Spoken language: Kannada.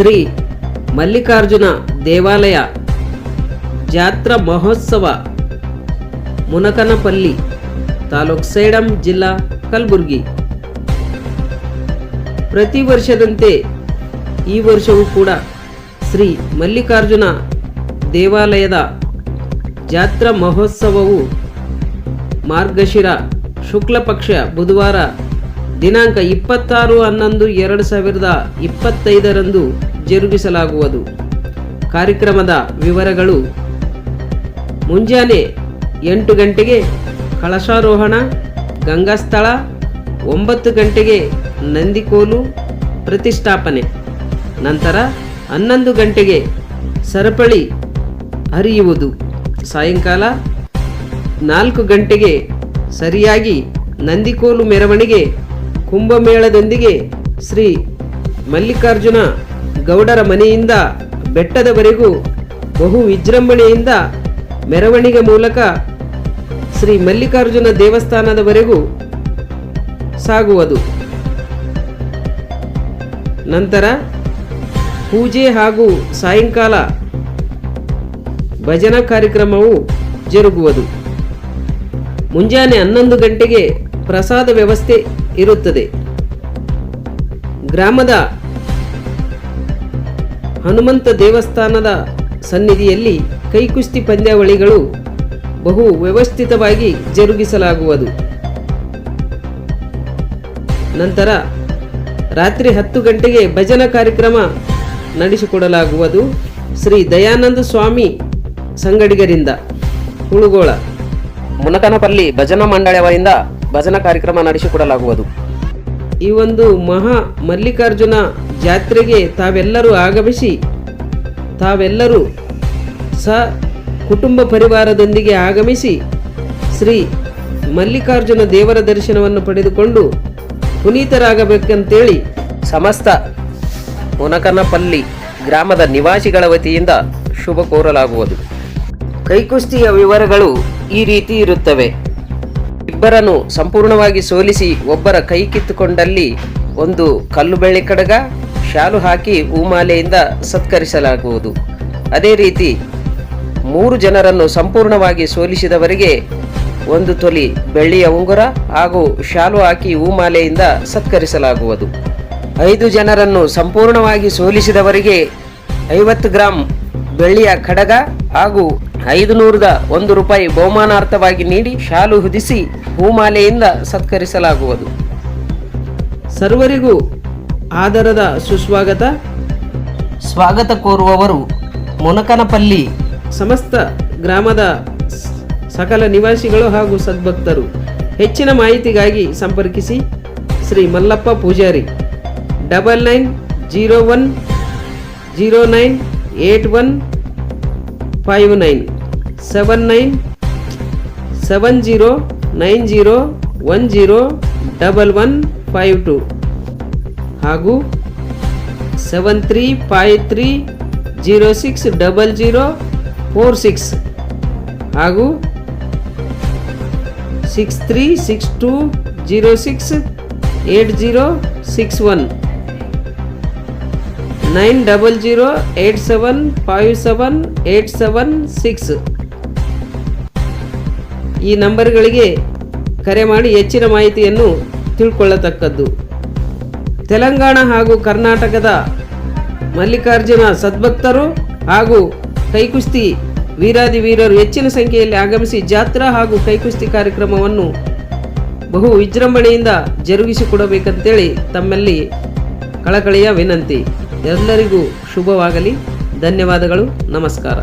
ಶ್ರೀ ಮಲ್ಲಿಕಾರ್ಜುನ ದೇವಾಲಯ ಜಾತ್ರಾ ಮಹೋತ್ಸವ, ಮುನಕನಪಲ್ಲಿ, ತಾಲೂಕ್ ಸೈಡಂ ಜಿಲ್ಲಾ ಕಲಬುರಗಿ. ಪ್ರತಿ ವರ್ಷದಂತೆ ಈ ವರ್ಷವೂ ಕೂಡ ಶ್ರೀ ಮಲ್ಲಿಕಾರ್ಜುನ ದೇವಾಲಯದ ಜಾತ್ರಾ ಮಹೋತ್ಸವವು ಮಾರ್ಗಶಿರ ಶುಕ್ಲಪಕ್ಷ ಬುಧವಾರ ದಿನಾಂಕ ಇಪ್ಪತ್ತಾರು ಹನ್ನೊಂದು ಎರಡು ಸಾವಿರದ ಇಪ್ಪತ್ತೈದರಂದು ಜರುಗಿಸಲಾಗುವುದು. ಕಾರ್ಯಕ್ರಮದ ವಿವರಗಳು ಮುಂಜಾನೆ ಎಂಟು ಗಂಟೆಗೆ ಕಳಶಾರೋಹಣ, ಗಂಗಾಸ್ಥಳ, ಒಂಬತ್ತು ಗಂಟೆಗೆ ನಂದಿಕೋಲು ಪ್ರತಿಷ್ಠಾಪನೆ, ನಂತರ ಹನ್ನೊಂದು ಗಂಟೆಗೆ ಸರಪಳಿ ಹರಿಯುವುದು. ಸಾಯಂಕಾಲ ನಾಲ್ಕು ಗಂಟೆಗೆ ಸರಿಯಾಗಿ ನಂದಿಕೋಲು ಮೆರವಣಿಗೆ ಕುಂಭಮೇಳದೊಂದಿಗೆ ಶ್ರೀ ಮಲ್ಲಿಕಾರ್ಜುನ ಗೌಡರ ಮನೆಯಿಂದ ಬೆಟ್ಟದವರೆಗೂ ಬಹು ವಿಜೃಂಭಣೆಯಿಂದ ಮೆರವಣಿಗೆ ಮೂಲಕ ಶ್ರೀ ಮಲ್ಲಿಕಾರ್ಜುನ ದೇವಸ್ಥಾನದವರೆಗೂ ಸಾಗುವುದು. ನಂತರ ಪೂಜೆ ಹಾಗೂ ಸಾಯಂಕಾಲ ಭಜನಾ ಕಾರ್ಯಕ್ರಮವು ಜರುಗುವುದು. ಮುಂಜಾನೆ ಹನ್ನೊಂದು ಗಂಟೆಗೆ ಪ್ರಸಾದ ವ್ಯವಸ್ಥೆ ಇರುತ್ತದೆ. ಗ್ರಾಮದ ಹನುಮಂತ ದೇವಸ್ಥಾನದ ಸನ್ನಿಧಿಯಲ್ಲಿ ಕೈಕುಸ್ತಿ ಪಂದ್ಯಾವಳಿಗಳು ಬಹು ವ್ಯವಸ್ಥಿತವಾಗಿ ಜರುಗಿಸಲಾಗುವುದು. ನಂತರ ರಾತ್ರಿ ಹತ್ತು ಗಂಟೆಗೆ ಭಜನಾ ಕಾರ್ಯಕ್ರಮ ನಡೆಸಿಕೊಡಲಾಗುವುದು. ಶ್ರೀ ದಯಾನಂದ ಸ್ವಾಮಿ ಸಂಗಡಿಗರಿಂದ ಹುಳುಗೋಳ. ಮುನಕನಪಲ್ಲಿ ಭಜನಾ ಮಂಡಳಿಯವರಿಂದ ಭಜನಾ ಕಾರ್ಯಕ್ರಮ ನಡೆಸಿಕೊಡಲಾಗುವುದು. ಈ ಒಂದು ಮಹಾ ಮಲ್ಲಿಕಾರ್ಜುನ ಜಾತ್ರೆಗೆ ತಾವೆಲ್ಲರೂ ಆಗಮಿಸಿ, ತಾವೆಲ್ಲರೂ ಸ ಕುಟುಂಬ ಪರಿವಾರದೊಂದಿಗೆ ಆಗಮಿಸಿ ಶ್ರೀ ಮಲ್ಲಿಕಾರ್ಜುನ ದೇವರ ದರ್ಶನವನ್ನು ಪಡೆದುಕೊಂಡು ಪುನೀತರಾಗಬೇಕಂತೇಳಿ ಸಮಸ್ತ ಮುನಕನಪಲ್ಲಿ ಗ್ರಾಮದ ನಿವಾಸಿಗಳ ವತಿಯಿಂದ ಶುಭ ಕೋರಲಾಗುವುದು. ಕೈಕುಸ್ತಿಯ ವಿವರಗಳು ಈ ರೀತಿ ಇರುತ್ತವೆ. ಇಬ್ಬರನ್ನು ಸಂಪೂರ್ಣವಾಗಿ ಸೋಲಿಸಿ ಒಬ್ಬರ ಕೈ ಕಿತ್ತುಕೊಂಡಲ್ಲಿ ಒಂದು ಕಲ್ಲು ಬೆಳ್ಳಿ ಕಡಗ ಶಾಲು ಹಾಕಿ ಹೂಮಾಲೆಯಿಂದ ಸತ್ಕರಿಸಲಾಗುವುದು. ಅದೇ ರೀತಿ ಮೂರು ಜನರನ್ನು ಸಂಪೂರ್ಣವಾಗಿ ಸೋಲಿಸಿದವರಿಗೆ ಒಂದು ತೊಲಿ ಬೆಳ್ಳಿಯ ಉಂಗುರ ಹಾಗೂ ಶಾಲು ಹಾಕಿ ಹೂಮಾಲೆಯಿಂದ ಸತ್ಕರಿಸಲಾಗುವುದು. ಐದು ಜನರನ್ನು ಸಂಪೂರ್ಣವಾಗಿ ಸೋಲಿಸಿದವರಿಗೆ ಐವತ್ತು ಗ್ರಾಂ ಬೆಳ್ಳಿಯ ಖಡಗ ಹಾಗೂ ಐದು ನೂರದ ಒಂದು ರೂಪಾಯಿ ಬಹುಮಾನಾರ್ಥವಾಗಿ ನೀಡಿ ಶಾಲು ಹುದಿಸಿ ಹೂಮಾಲೆಯಿಂದ ಸತ್ಕರಿಸಲಾಗುವುದು. ಸರ್ವರಿಗೂ ಆದರದ ಸುಸ್ವಾಗತ? ಸ್ವಾಗತ ಕೋರುವವರು ಮೊನಕನಪಲ್ಲಿ ಸಮಸ್ತ ಗ್ರಾಮದ ಸಕಲ ನಿವಾಸಿಗಳು ಹಾಗೂ ಸದ್ಭಕ್ತರು. ಹೆಚ್ಚಿನ ಮಾಹಿತಿಗಾಗಿ ಸಂಪರ್ಕಿಸಿ Shri Mallappa Pujari. Double nine zero one zero nine eight one five nine seven nine seven zero nine zero one zero double one five two. ಹಾಗೂ seven three five three zero six double zero four six ಹಾಗೂ six three six two zero six eight zero six one nine double zero eight seven five seven eight seven six ಈ ನಂಬರ್ಗಳಿಗೆ ಕರೆ ಮಾಡಿ ಹೆಚ್ಚಿನ ಮಾಹಿತಿಯನ್ನು ತಿಳ್ಕೊಳ್ಳತಕ್ಕದ್ದು. ತೆಲಂಗಾಣ ಹಾಗೂ ಕರ್ನಾಟಕದ ಮಲ್ಲಿಕಾರ್ಜುನ ಸದ್ಭಕ್ತರು ಹಾಗೂ ಕೈಕುಸ್ತಿ ವೀರಾದಿ ವೀರರು ಹೆಚ್ಚಿನ ಸಂಖ್ಯೆಯಲ್ಲಿ ಆಗಮಿಸಿ ಜಾತ್ರಾ ಹಾಗೂ ಕೈಕುಸ್ತಿ ಕಾರ್ಯಕ್ರಮವನ್ನು ಬಹು ವಿಜೃಂಭಣೆಯಿಂದ ಜರುಗಿಸಿಕೊಡಬೇಕಂತೇಳಿ ತಮ್ಮಲ್ಲಿ ಕಳಕಳಿಯ ವಿನಂತಿ. ಎಲ್ಲರಿಗೂ ಶುಭವಾಗಲಿ. ಧನ್ಯವಾದಗಳು. ನಮಸ್ಕಾರ.